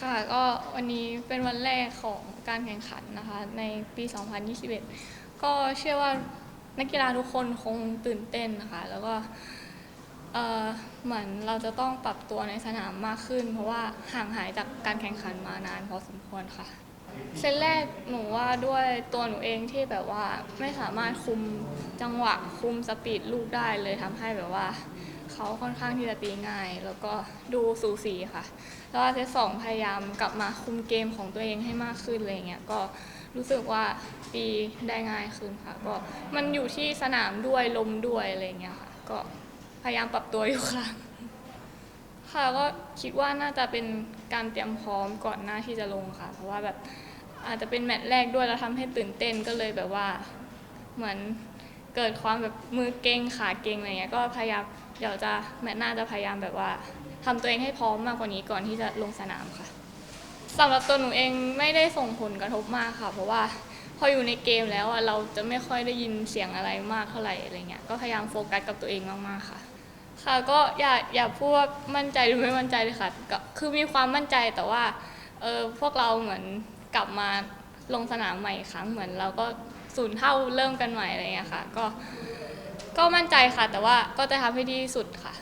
ค่ะก็วันนี้เป็นวันแรกของการแข่งขันนะคะในปี 2021 ก็เชื่อว่านักกีฬาทุกคนคงตื่นเต้นนะคะ แล้วก็เอ่อเหมือนเราจะต้องปรับตัวในสนามมากขึ้น เพราะว่าห่างหายจากการแข่งขันมานานพอสมควรค่ะเซตแรกหนูว่าด้วยตัวหนูเองที่แบบว่าไม่สามารถคุมจังหวะคุมสปีดลูกได้เลยทำให้แบบว่า เขาค่อนข้างที่จะตีง่าย แล้วก็ดูสูสีค่ะ แล้วเซตสองพยายามกลับมาคุมเกมของตัวเองให้มากขึ้นอะไรเงี้ยก็รู้สึกว่าปีได้ง่ายขึ้นค่ะ ก็มันอยู่ที่สนามด้วยลมด้วยอะไรเงี้ยค่ะ ก็พยายามปรับตัวอยู่ค่ะ ค่ะก็คิดว่าน่าจะเป็นการเตรียมพร้อมก่อนหน้าที่จะลงค่ะ เพราะว่าแบบอาจจะเป็นแมตช์แรกด้วยแล้วทำให้ตื่นเต้นก็เลยแบบว่าเหมือนเกิดความแบบมือเกร็งขาเกร็งอะไรเงี้ยก็พยายาม เดี๋ยวจะแมตช์หน้าจะพยายามแบบว่าทำตัวเองให้พร้อมมากกว่านี้ก่อนที่จะลงสนามค่ะสำหรับตัวหนูเองไม่ได้ส่งผลกระทบมากค่ะ เพราะว่าพออยู่ในเกมแล้วอะเราจะไม่ค่อยได้ยินเสียงอะไรมากเท่าไหร่อะไรเงี้ยก็พยายามโฟกัสกับตัวเองมากๆค่ะ ค่ะก็อย่าอย่าพูดว่ามั่นใจหรือไม่มั่นใจเลยค่ะก็คือมีความมั่นใจแต่ว่าเออพวกเราเหมือนกลับมาลงสนามใหม่อีกครั้งเหมือนเราก็ศูนย์เท่าเริ่มกันใหม่อะไรเงี้ยค่ะ ก็ ก็มั่นใจค่ะ แต่ว่าก็จะทำให้ดีที่สุดค่ะ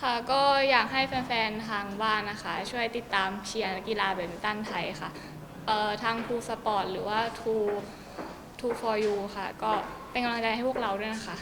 ค่ะก็อยากให้แฟนๆ ทางบ้านนะคะ ช่วยติดตามเชียร์กีฬาแบดมินตันไทยค่ะเอ่อทางทูสปอร์ตหรือว่าทูทูฟอร์ยูค่ะ ก็เป็นกำลังใจให้พวกเราด้วยนะคะ